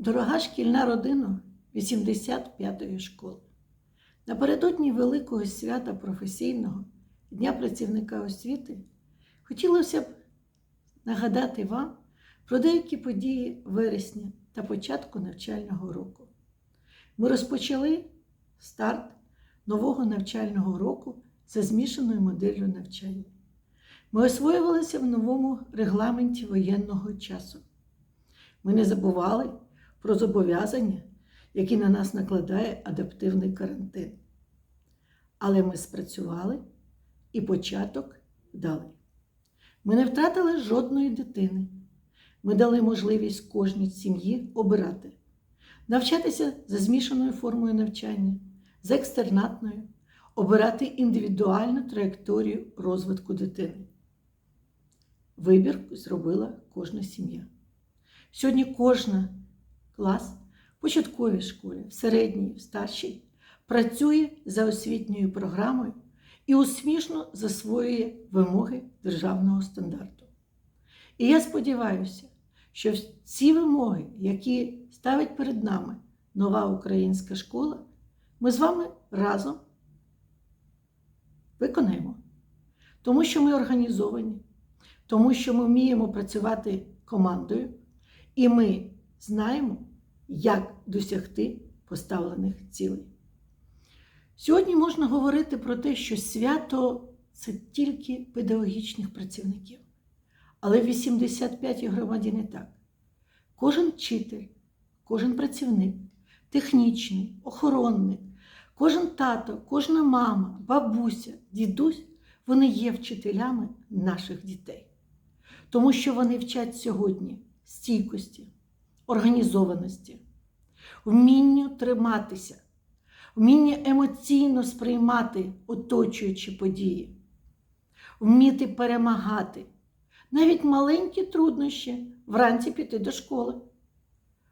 Дорога шкільна родина 85-ї школи. Напередодні великого свята професійного Дня працівника освіти хотілося б нагадати вам про деякі події вересня та початку навчального року. Ми розпочали старт нового навчального року за змішаною моделлю навчання. Ми освоювалися в новому регламенті воєнного часу. Ми не забували про зобов'язання, які на нас накладає адаптивний карантин. Але ми спрацювали і початок дали. Ми не втратили жодної дитини. Ми дали можливість кожній сім'ї обирати, навчатися за змішаною формою навчання, за екстернатною, обирати індивідуальну траєкторію розвитку дитини. Вибір зробила кожна сім'я. Сьогодні кожна клас в початковій школі, в середній, в старшій працює за освітньою програмою і успішно засвоює вимоги державного стандарту. І я сподіваюся, що ці вимоги, які ставить перед нами нова українська школа, ми з вами разом виконаємо. Тому що ми організовані, тому що ми вміємо працювати командою, і ми знаємо, як досягти поставлених цілей. Сьогодні можна говорити про те, що свято це тільки педагогічних працівників. Але в 85-й громаді не так. Кожен вчитель, кожен працівник, технічний, охоронник, кожен тато, кожна мама, бабуся, дідусь вони є вчителями наших дітей. Тому що вони вчать сьогодні стійкості, організованості, вмінню триматися, вміння емоційно сприймати оточуючі події, вміти перемагати, навіть маленькі труднощі вранці піти до школи,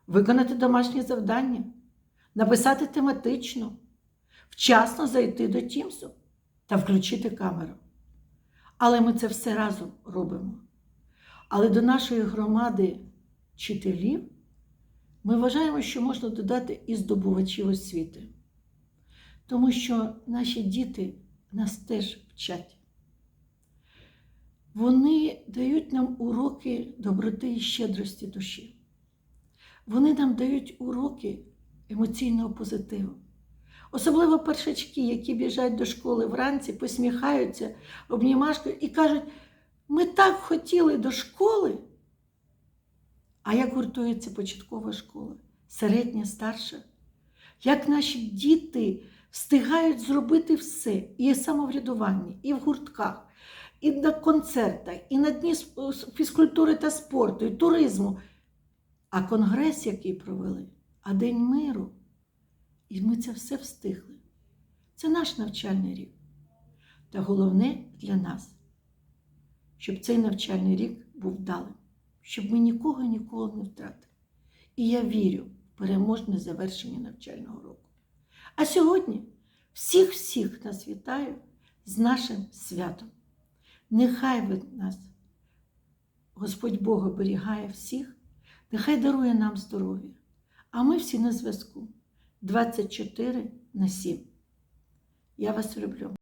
виконати домашнє завдання, написати тематично, вчасно зайти до Тімсу та включити камеру. Але ми це все разом робимо. Але до нашої громади вчителів ми вважаємо, що можна додати і здобувачів освіти. Тому що наші діти нас теж вчать. Вони дають нам уроки доброти і щедрості душі. Вони нам дають уроки емоційного позитиву. Особливо першачки, які біжать до школи вранці, посміхаються, обнімашкою і кажуть, ми так хотіли до школи. А як гуртується початкова школа, середня, старша, як наші діти встигають зробити все, і самоврядування, і в гуртках, і на концертах, і на дні фізкультури та спорту, і туризму. А конгрес, який провели, а День миру. І ми це все встигли. Це наш навчальний рік. Та головне для нас, щоб цей навчальний рік був вдалим, щоб ми нікого ніколи не втратили. І я вірю в переможне завершення навчального року. А сьогодні всіх-всіх нас вітаю з нашим святом. Нехай від нас Господь Бог оберігає всіх, нехай дарує нам здоров'я, а ми всі на зв'язку. 24 на 7. Я вас люблю.